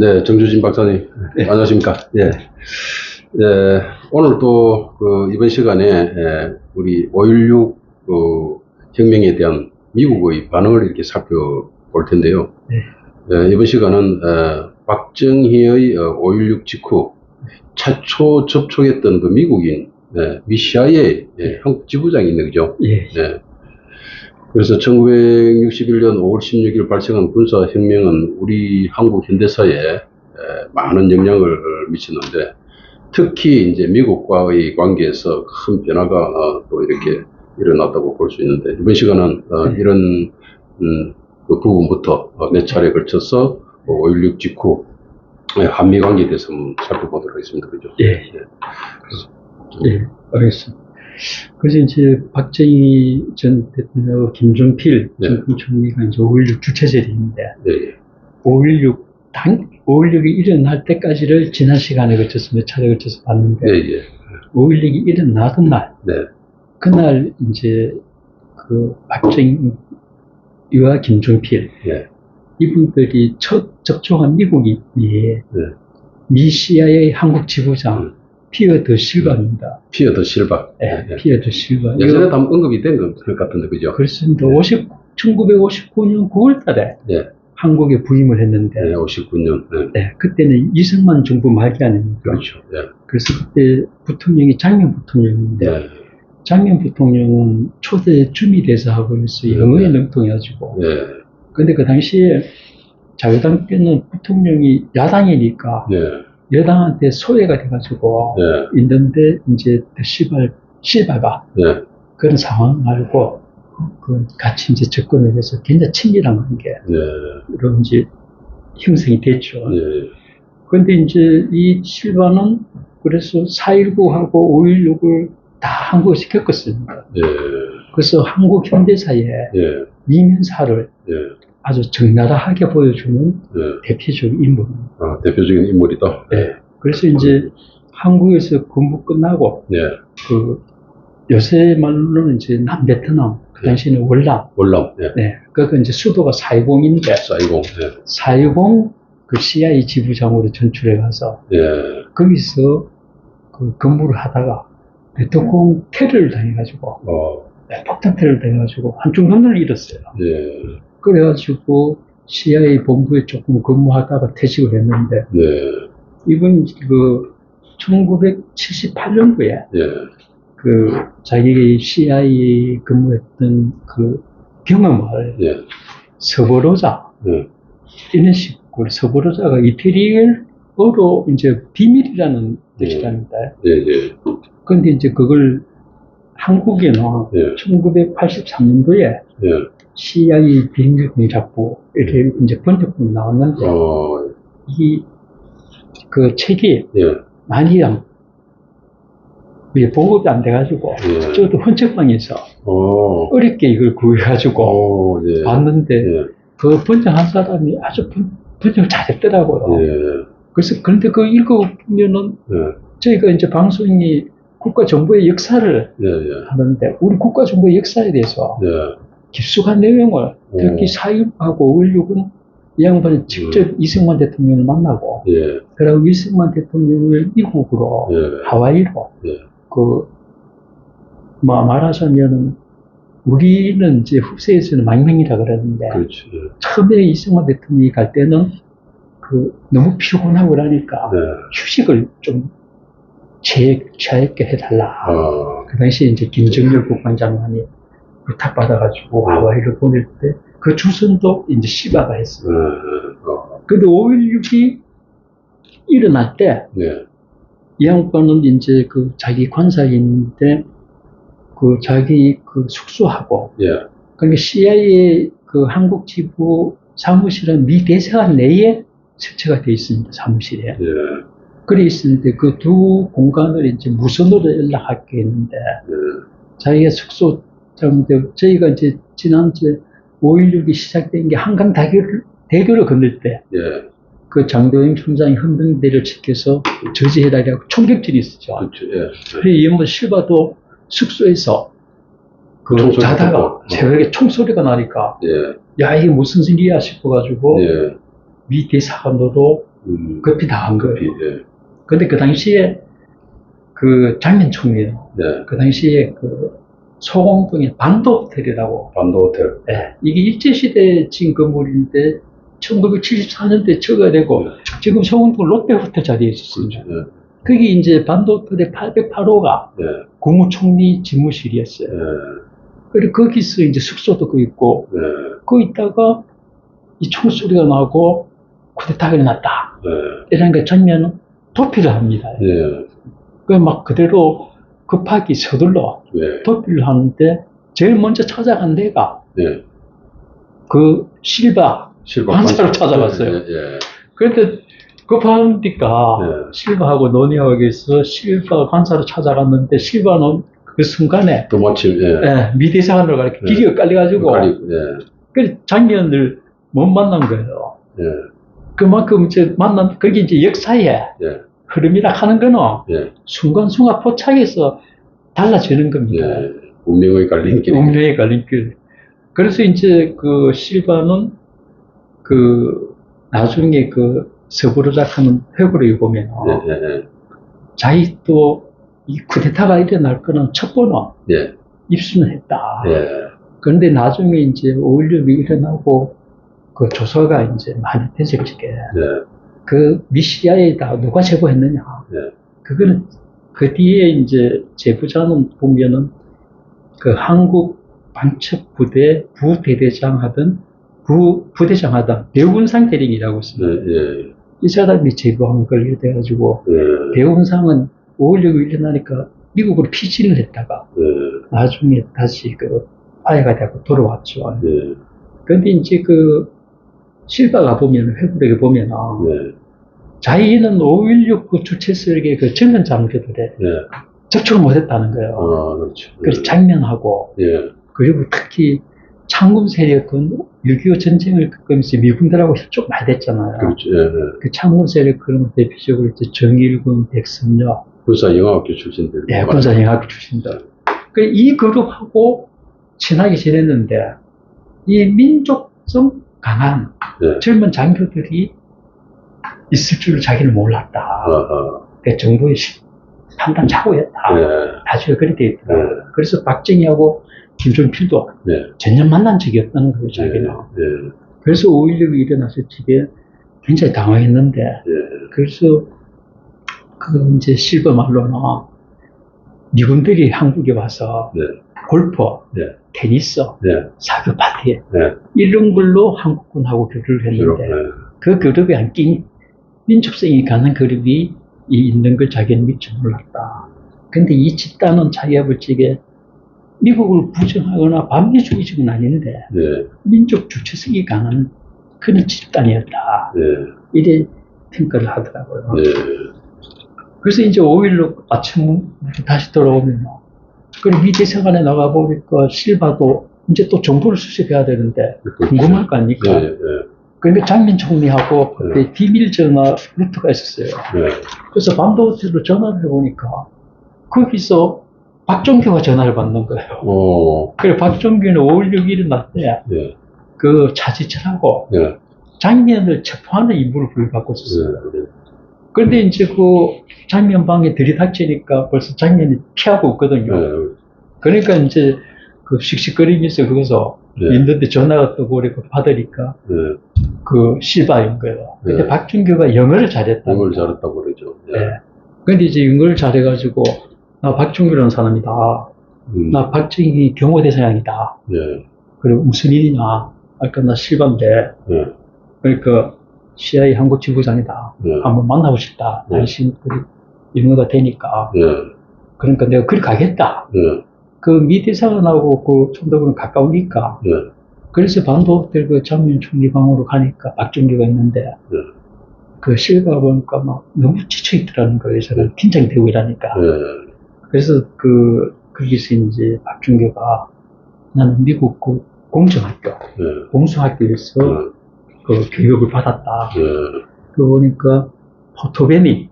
네, 정주진 박사님. 안녕하십니까. 예. 예, 오늘 또, 그, 이번 시간에, 예, 우리 5.16, 그, 혁명에 대한 미국의 반응을 이렇게 살펴볼 텐데요. 예, 이번 시간은, 어, 박정희의 5.16 직후 최초 접촉했던 그 미국인, 예, 미시아의 예, 한국 지부장이 있는 거죠. 예, 네. 그래서 1961년 5월 16일 발생한 군사혁명은 우리 한국 현대사에 에, 많은 영향을 미쳤는데 특히 이제 미국과의 관계에서 큰 변화가 어, 또 이렇게 일어났다고 볼 수 있는데 이번 시간은 어, 네. 이런 음, 그 부분부터 어, 몇 차례 걸쳐서 5.16 직후 예, 한미 관계에 대해서 한번 살펴보도록 하겠습니다. 그죠? 예, 예, 알겠습니다. 그래서 이제 박정희 전 대통령, 김종필 네. 전 총리가 이제 5.16 주체절인데, 네, 예. 5.16 당, 5.16이 일어날 때까지를 지난 시간에 걸쳐서 몇 차례 걸쳐서 봤는데, 네, 예. 5.16이 일어나던 날, 네, 그날 이제 그 박정희와 김종필, 예. 이분들이 첫 접촉한 미국이 예, 네. 미시아의 한국 지부장 음. 피어 더 실바입니다. 피어 더 실바. 예, 예. 피어 더 실바. 예전에 이거 도 언급이 된 것 같은데, 그죠? 그렇습니다. 50, 1959년 9월 달에 예. 한국에 부임을 했는데, 네, 59년. 네. 네, 그때는 이승만 정부 말기 아닙니까? 그렇죠. 예. 그래서 그때 부통령이 장면 부통령인데, 네. 장면 부통령은 초대 주미 대사하고 해서 네. 영어에 능통해가지고, 네. 근데 그 당시에 자유당 때는 부통령이 야당이니까 네. 여당한테 소외가 돼가지고 네. 있는데 이제 시발 시바가 네. 그런 상황 알고 그 같이 이제 접근을 해서 굉장히 친밀한 관계로 네. 이제 형성이 됐죠. 네. 그런데 이제 이 실바는 그래서 4.19하고 5.16을 다 한국에서 겪었습니다. 네. 그래서 한국 현대사에 네. 이면사를 네. 아주 적나라하게 보여주는 네. 대표적인 인물입니다. 아, 대표적인 인물이다. 네. 그래서 이제 한국에서 근무 끝나고 네. 그 요새 말로는 이제 남베트남 그 당시에는 월남 월남. 네. 네 그거 이제 수도가 사이공인데 사이공. 네. 사이공 그 CIA 지부장으로 전출해 가서 네. 거기서 그 근무를 하다가 대통령 테러를 당해가지고 어. 네, 폭탄 테러를 당해가지고 한쪽 눈을 잃었어요. 네. 그래가지고 CIA 본부에 조금 근무하다가 퇴직을 했는데 네. 이분 그 1978년도에 네. 그 자기 CIA 근무했던 그 경험을 네. 서버로자 네. 이런 식으로 서버로자가 이태리어로 이제 비밀이라는 뜻이랍니다. 네. 네. 그런데 이제 그걸 한국에는 네. 1983년도에 네. CIA 비밀공작부 이렇게 이제 번역본이 나왔는데 어. 이그 책이 네. 많이 안- 이게 보급이 안 돼가지고 네. 저도 헌책방에서 어. 어렵게 이걸 구해가지고 어. 네. 봤는데 네. 그 번역한 사람이 아주 번, 번역을 잘했더라고요. 네. 그래서 그런데 그 읽어보면은 네. 저희가 이제 방송이 국가 정보의 역사를 네. 네. 하는데 우리 국가 정보의 역사에 대해서 네. 깊숙한 내용을 특히 오. 4.6하고 5.16은 이 양반이 직접 이승만 대통령을 만나고 네. 그리고 이승만 대통령을 미국으로 네. 하와이로 네. 그, 뭐, 말하자면은, 우리는 이제 흡세에서는 망명이라 그러는데, 그렇지. 네. 처음에 이승만 대통령이 갈 때는, 그, 너무 피곤하고 그러니까, 네. 휴식을 좀, 제, 자유롭게 해달라. 아. 그 당시에 이제 김정일 국방장관이 부탁받아가지고 하와이를 보낼 때, 그 주선도 이제 시바가 했어요. 네. 어. 근데 5.16이 일어날 때, 네. 이 양반은 이제 그 자기 관사인데 그 자기 그 숙소하고 예. 그러니까 CIA 그 한국 지부 사무실은 미 대사관 내에 설치가 되어 있습니다 사무실에 예. 그래 있는데 그 두 공간을 이제 무선으로 연락하게 했는데 예. 자기가 숙소 장인데 저희가 이제 지난주에 5.16이 시작된 게 한강 대교를, 대교를 건널 때 예. 그 장도영 총장이 헌병대를 지켜서 저지해달라고 총격질이 있었죠. 그렇죠. 예. 그래, 이뭐 실바도 숙소에서 그 자다가 듣고. 새벽에 총소리가 나니까 예. 야 이게 무슨 일이야 싶어가지고 예. 미 대사관으로 음, 급히 나간 거예요. 급히, 예, 근데 그 당시에 그 장면 총리요. 네. 그 당시에 그 소공동의 반도 호텔이라고. 반도 호텔. 예, 이게 일제시대에 지은 건물인데 1974년도에 처가 되고 네. 지금 소공동 롯데 호텔 자리에 있습니다. 그렇죠. 예, 거기 이제 반도 호텔의 808호가 예, 국무총리 집무실이었어요. 예, 그리고 거기서 이제 숙소도 그 있고 예, 그 있다가 이 총소리가 나고 쿠데타가 일어났다. 예, 이런 그 장면은 도피를 합니다. 예, 그막 그대로 급하게 서둘러 예, 도피를 하는데 제일 먼저 찾아간 데가 예. 그 실바. 실버 관사로 찾아갔어요. 예, 예, 그런데 급하니까 네. 실바하고 논의하기 위해서 실바 관사로 찾아갔는데 실바는 그 순간에 또 마침, 예. 예, 미대사관으로 가니까 네. 기계가 깔려가지고 헷갈리고, 예, 그 장면을 못 만난 거예요. 예, 그만큼 이제 만난 그게 이제 역사의 예, 흐름이라 하는 거는 예, 순간순간 포착해서 달라지는 겁니다. 예. 운명의 갈림길. 운명의 갈림길. 그래서 이제 그 실바는 그 나중에 그 서부르작하는 회고를 보면 예, 예, 자기 또 이 쿠데타가 일어날 거는 첩보는 예, 예, 입수는 했다. 예, 그런데 나중에 이제 5.16이 일어나고 그 조사가 이제 많이 되적지게 예, 그 미시리아에다 누가 제보했느냐. 예. 그거는 그 뒤에 이제 제보자는 보면은 그 한국 반첩 부대 부대대장 하던 부 부대장 하던 배운상 대령이라고 예, 있습니다. 예, 이 사람이 제보한 걸 이렇게 해가지고 예, 배운상은 5.16이 일어나니까 미국으로 피신을 했다가 예, 나중에 다시 그 파해가 되고 돌아왔죠. 예, 근데 이제 그 실바가 보면 회고록에 보면 예, 자기는 5.16 그 주최석의 그 전면 장교들에 예. 접촉을 못했다는 거예요. 아, 그렇죠. 그래서 장면하고 예, 그리고 특히 창군 세력은 6.25 전쟁을 겪으면서 미군들하고 협조가 많이 됐잖아요. 그렇죠. 예, 예. 그 창군 세력 그러면 대표적으로 이제 정일군, 백선녀, 군사 영화학교 출신들. 예, 군사영학 출신들. 그 이 그룹하고 친하게 지냈는데 이 민족성 강한 예. 젊은 장교들이 있을 줄을 자기는 몰랐다. 아, 아, 그 정부의 시- 판단 착오였다. 예, 나중에 그렇게 예, 있더라. 그래서 박정희하고 김종필도 예, 전혀 만난 적이 없다는 거예요, 예, 자기는. 예, 그래서 5.16이 일어났을 적에 굉장히 당황했는데, 예, 그래서 그 이제 실버 말로는 미군들이 한국에 와서 네. 골프, 네. 테니스, 예, 사교 파티, 예. 이런 걸로 한국군하고 교류를 했는데, 예, 그 그룹에 안 낀 민족성이 가는 그룹이 이 있는 걸 자기는 미처 몰랐다. 근데 이 집단은 자기 아버지에게 미국을 부정하거나 반미 주의적은 아닌데 예, 민족 주체성이 강한 그런 집단이었다. 예, 이래 평가를 하더라고요. 예, 그래서 이제 5.16 아침 다시 돌아오면 그리고 미대사관에 나가보니까 실바도 이제 또 정보를 수집해야 되는데 궁금할 거 아닙니까? 예, 예, 그러니까 장민 총리하고 그때 비밀 전화 루트가 있었어요. 예, 그래서 반도호텔로 전화를 해보니까 거기서 박종규가 전화를 받는 거예요. 어, 그래 박종규는 5.16 일어날 때 예, 그 차지철하고 예, 장면을 체포하는 임무를 부여받고 있었어요. 예, 그런데 이제 그 장면 방에 들이닥치니까 벌써 장면이 피하고 있거든요. 예, 그러니까 이제 그 씩씩거리면서 거기서 예, 있는데 전화가 뜨고 그러니까 받으니까 예, 그 실바인 거예요. 근데 네. 박준규가 영어를 잘했다. 영어를 잘했다고 그러죠. 예, 네. 근데 이제 영어를 잘해가지고 나 박준규라는 사람이다. 음, 나 박정희 경호대사장이다. 예, 그리고 무슨 일이냐? 아까 나 실바인데 예, 그러니까 CIA 한국 지부장이다. 예, 한번 만나고 싶다. 네. 당신 그 영어가 되니까. 예, 그러니까 내가 그리 가겠다. 예, 그 미대사관하고 그 총독은 가까우니까. 예, 그래서 반도호텔 그 장면 총리 방으로 가니까 박준규가 있는데 네. 그 실가 보니까 막 너무 지쳐 있더라는 거예요. 저는 긴장이 되고 이러니까. 예, 그래서 그, 거기서 이제 박준규가 나는 미국 그 공정학교, 예, 공수학교에서 예, 그 교육을 받았다. 예, 그 보니까 포토베니,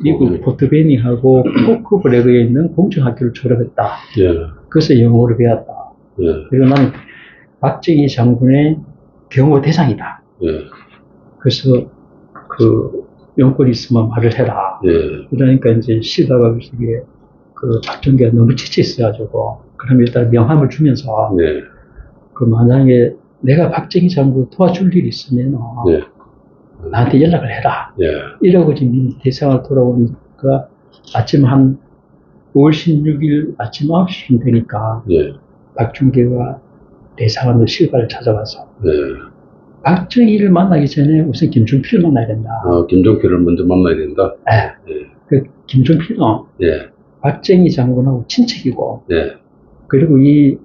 미국 포토베니하고 포크브레그에 있는 공정학교를 졸업했다. 예, 그래서 영어를 배웠다. 예, 그리고 나는 박정희 장군의 경호 대상이다. 예, 그래서 그 용건 있으면 말을 해라. 예, 그러니까 이제 시다가 그게 그 박정기가 너무 지쳐 있어가지고 그럼 일단 명함을 주면서 예, 그 만약에 내가 박정희 장군을 도와줄 일이 있으면 예, 나한테 연락을 해라. 예, 이러고 지금 대상을 돌아오니까 아침 한 5월 16일 아침 9시쯤 되니까 예, 박준계가 대사관의 실과를 찾아와서 예. 박정희를 만나기 전에 우선 김준필을 만나야 된다. 아, 김종필을 먼저 만나야 된다. 예. 예, 그 김준필은 예, 박정희 장군하고 친척이고 예, 그리고 이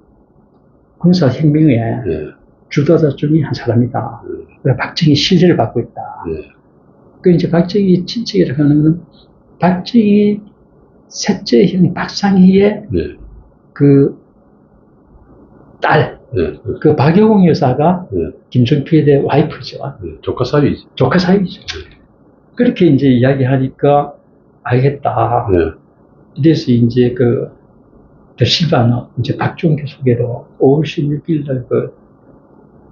군사혁명의 예, 주도자 중에 한 사람이다. 음. 그래서 박정희 신뢰를 받고 있다. 예, 그 이제 박정희 친척이라고 하는 것은 박정희 셋째 형 박상희의 예, 그 딸, 예, 그 박여공 여사가 예, 김종필의 와이프죠. 예, 조카 사위지. 조카 사이죠. 그렇게 이제 이야기하니까 알겠다. 예, 이래서 이제 그, 더 실바는 이제 박종규 소개로 5월 16일 날그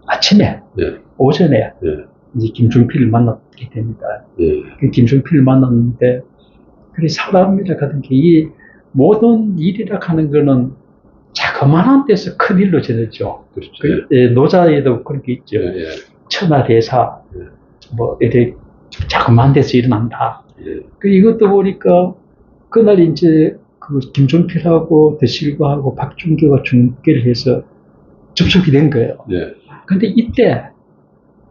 아침에, 예, 오전에 예, 이제 김종필을 만났게 됩니다. 예, 그 김종필을 만났는데, 그래, 사람이라 하는 게 이 모든 일이라 하는 거는 자그마한 데서 큰 일로 전해죠. 그렇죠. 그, 예, 노자에도 그런 게 있죠. 예, 예, 천하 대사, 예. 뭐, 이렇게 자그마한 데서 일어난다. 예, 그 이것도 보니까 그날 이제 그 김종필하고 대실과하고 박준규가 중계를 해서 접촉이 된 거예요. 예, 근데 이때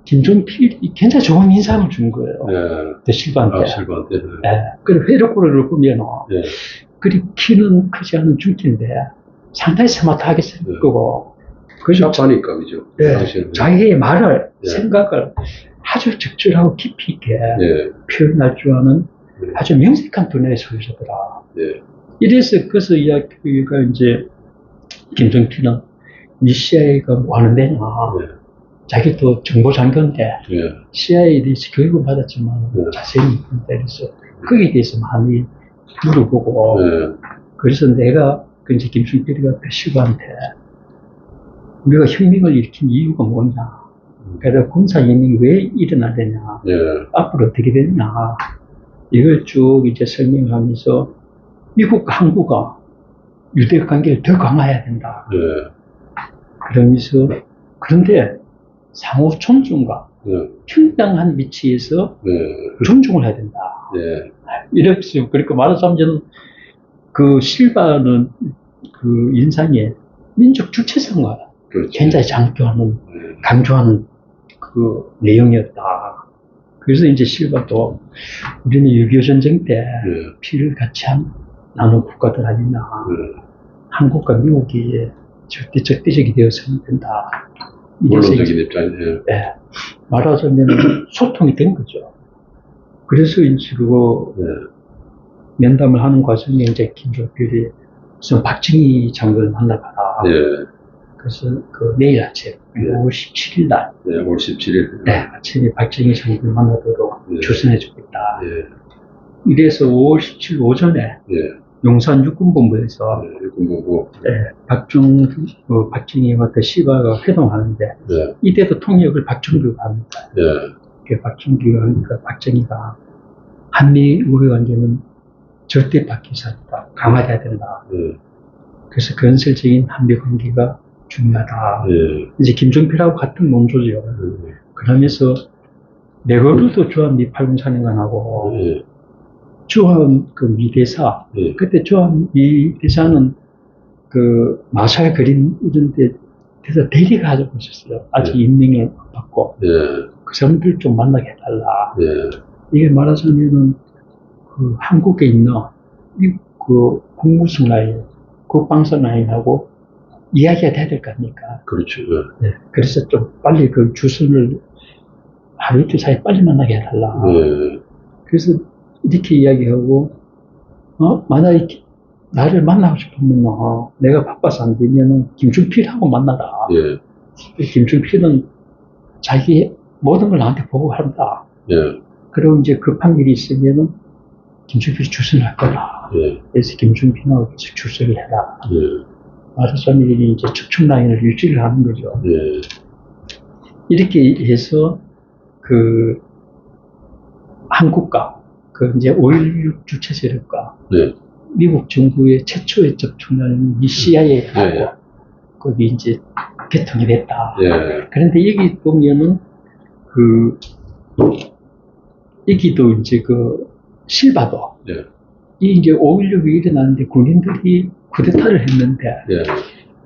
김종필이 굉장히 좋은 인상을 준 거예요. 예. 대실과한테. 아, 실바한테. 예, 예. 그리고 회로코를 보면 예, 그리 키는 크지 않은 중기인데 상당히 스마트하게 생긴 네. 그래서 샤파니까, 그죠? 예, 당시에는. 자기의 말을 예. 생각을 아주 적절하고 깊이 있게 예, 표현할 줄 아는 예, 아주 명색한 두뇌의 소유자더라. 예, 이래서 그래서 이야기가 이제 김정필은 이 CIA가 뭐 하는 데냐. 예, 자기도 정보장교인데 예, CIA에 대해서 교육은 받았지만 네. 자세히. 그래서 거기에 대해서 많이 물어보고 예, 그래서 내가 그 이제 김순필이가 배시구한테 우리가 혁명을 일으킨 이유가 뭐냐. 그래서 군사혁명이 왜 일어나느냐. 예, 앞으로 어떻게 되느냐. 이걸 쭉 이제 설명하면서 미국과 한국과 유대 관계를 더 강화해야 된다. 예, 그러면서 그런데 상호 존중과 예, 평등한 위치에서 예, 존중을 해야 된다. 예, 이렇게 그러니까 말하자면 저는 그 실바는 그 인상에 민족 주체성과 그렇죠. 굉장히 장조하는 예, 강조하는 그 내용이었다. 그래서 이제 실바도 우리는 6.25 전쟁 때 예, 피를 같이 한 나눈 국가들 아니냐. 예. 한국과 미국이 절대 적대적이 되어서는 안 된다. 이래서 이제, 물론적인 입장, 예, 예, 말하자면 소통이 된 거죠. 그래서 이제 그거 예, 면담을 하는 과정에 이제 김종필이 무슨 박정희 장관을 만나봐라. 예, 그래서 그 내일 아침, 네. 5월 17일 날, 예, 5월 17일. 네, 아침에 박정희 장관을 만나도록 네. 주선해주고 있다. 예, 이래서 5월 17일 오전에 예, 용산 육군본부에서 예, 육군보고, 네, 박정, 어, 박정희와 그 시바가 회동하는데 예, 이때도 통역을 박정규가 합니다. 예, 그 박정규가 하니까 박정희가 한미 우호 관계는 절대 바뀌지 않다. 강화돼야 된다. 예, 그래서 건설적인 한미 관계가 중요하다. 예, 이제 김종필하고 같은 논조죠. 예, 그러면서 네거루도 주한 미 팔군 사령관하고 예, 주한 그 미대사 예, 그때 주한 미대사는 그 마샬 그린 이런 데 대해서 대리가 하고 있었어요. 아직 네. 임명을 못 받고 예, 그 사람들 좀 만나게 해달라. 예, 이게 말하자면은 그 한국에 있는 이그 국무성 라인, 국방성 라인하고 이야기가 돼야 될 거 아닙니까? 그렇죠. 예, 네. 그래서 좀 빨리 그 주선을 하루 이틀 사이 빨리 만나게 해달라. 예, 그래서 이렇게 이야기하고, 어, 만약에 나를 만나고 싶으면, 어, 내가 바빠서 안 되면은 김준필하고 만나라. 예, 김준필은 자기 모든 걸 나한테 보고한다. 예, 그리고 이제 급한 일이 있으면은 김준필이 주선을 할 거다. 예, 그래서 김준필하고 주선을 해라. 예, 마라톤이 이제 척축 라인을 유지를 하는 거죠. 예, 이렇게 해서 그 한국과 그 이제 5.16 주체 세력과 네. 미국 정부의 최초의 접촉은 이 CIA하고 예, 예. 거기 이제 개통이 됐다. 예. 그런데 여기 보면은 그 여기도 이제 그 실바도 예. 이 이제 5.16이 일어나는데 군인들이 쿠데타를 했는데 예.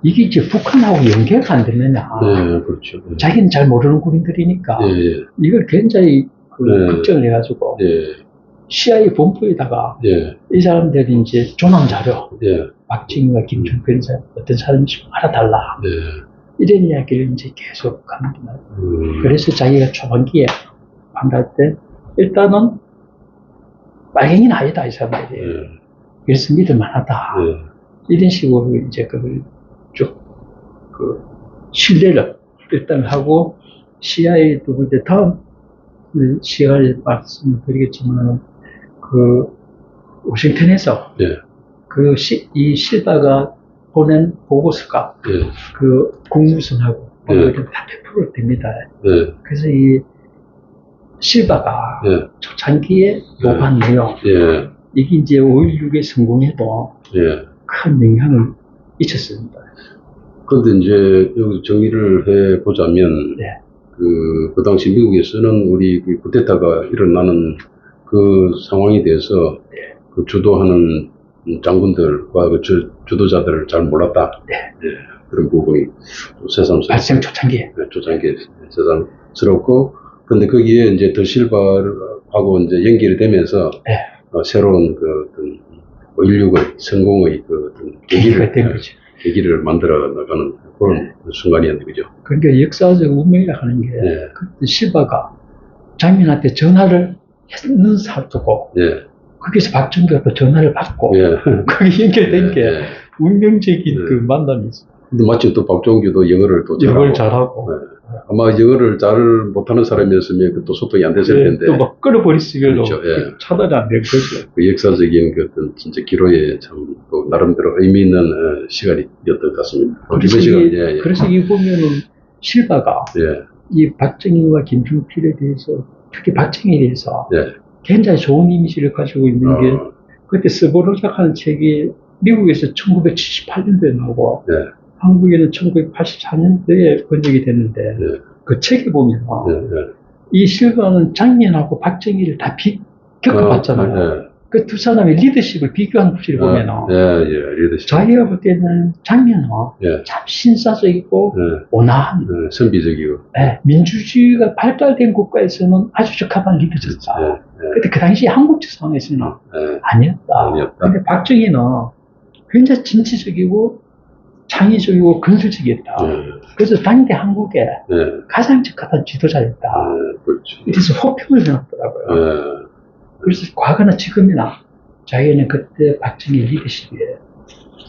이게 이제 북한하고 연계가 안 되느냐. 네, 그렇죠. 예. 자기는 잘 모르는 군인들이니까 예, 예. 이걸 굉장히 그 네. 걱정을 해가지고 예. CIA 본부에다가 예. 이 사람들이 이제 조남 자료 예. 박정희와 김종필 사 어떤 사람이 좀 알아달라 네. 이런 이야기를 이제 계속 합니다. 음. 그래서 자기가 초반기에 판단할 때 일단은 빨갱이는 아니다 이 사람들이 예. 그래서 믿을 만하다 예. 이런 식으로 이제 그걸 쭉 그 신뢰를 일단 하고 CIA도 이제 다음 그 시간에 말씀을 드리겠지만 그 워싱턴에서 예. 그이 실바가 보낸 보고서가 예. 그 국무선하고 예. 다 배포를 됩니다. 예. 그래서 이 실바가 예. 초창기에 요구한 내용 예. 이게 이제 5.16의 성공에도 예. 큰 영향을 미쳤습니다. 그런데 이제 여기 정리를 해 보자면 네. 그, 그 당시 미국에서는 우리 그 쿠데타가 일어나는 그 상황에 대해서 네. 그 주도하는 장군들과 그 주, 주도자들을 잘 몰랐다. 네. 예, 그런 부분이 좀 새삼스럽고 발생 초창기에 조장기 세상스럽고 근데 거기에 이제 더 실바하고 이제 연결이 되면서 네. 어, 새로운 그 어떤 5.16의 성공의 그 어떤 계기를 된 거죠. 계기를 만들어 나가는 그런 순간이었는데 그죠? 그러니까 역사적 운명이라 하는 게 네. 그때 실바가 장민한테 전화를 했는 사도고 예, 거기서 박정기가 또 전화를 받고 예. 거기 연결된 게 예, 예. 운명적인 네. 그 만남이 있어. 근데 마침 또 박종규도 영어를 또 영어를 잘하고 잘하고 네. 아마 영어를 잘 못하는 사람이었으면 그또 소통이 안 됐을 텐데 또 막 끌어버리시길로 그렇죠, 예. 차단이 안 된 거죠. 그 역사적인 그 어떤 진짜 기로에 참 또 나름대로 의미 있는 어, 시간이었던 것 같습니다. 어, 그래서, 시간 이, 예, 예. 그래서 이 보면은 실바가 예, 이 박정희와 김종필에 대해서 특히 박정희에 대해서 예. 굉장히 좋은 이미지를 가지고 있는 게 어, 그때 스보로작하는 책이 미국에서 1978년도에 나오고 예. 한국에는 1984년도에 번역이 됐는데 예. 그 책에 보면 예, 예. 이 실바는 장면하고 박정희를 다 비, 겪어봤잖아요. 어, 예. 그두 사람의 리더십을 비교한 것을 보면 어, 예, 예, 리더십. 자기가 볼 때는 장면은 예, 참 신사적이고 예, 온화한 예, 선비적이고. 예, 민주주의가 발달된 국가에서는 아주 적합한 리더였다. 예, 예, 근데 그 당시 한국적 상황에서는 예, 아니었다. 아니었다. 근데 박정희는 굉장히 진취적이고 창의적이고 건설적이었다. 예, 그래서 당대 한국에 예, 가장 적합한 지도자였다. 예, 그렇죠. 이래서 호평을 해놨더라고요. 예, 그래서 과거나 지금이나 자기는 그때 박정희 리더십에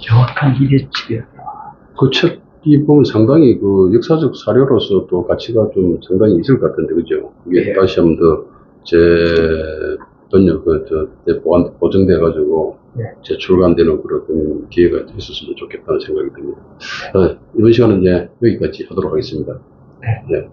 정확한 리더십이었다. 그 책이 보면 상당히 그 역사적 사료로서 또 가치가 좀 상당히 있을 것 같은데, 그죠? 이게 예. 다시 한번 더 제, 어떤 그저 보안 보증돼 가지고 네. 제출관되는 그런 기회가 있었으면 좋겠다는 생각이 듭니다. 네. 이번 시간은 이제 여기까지 하도록 하겠습니다. 네. 네.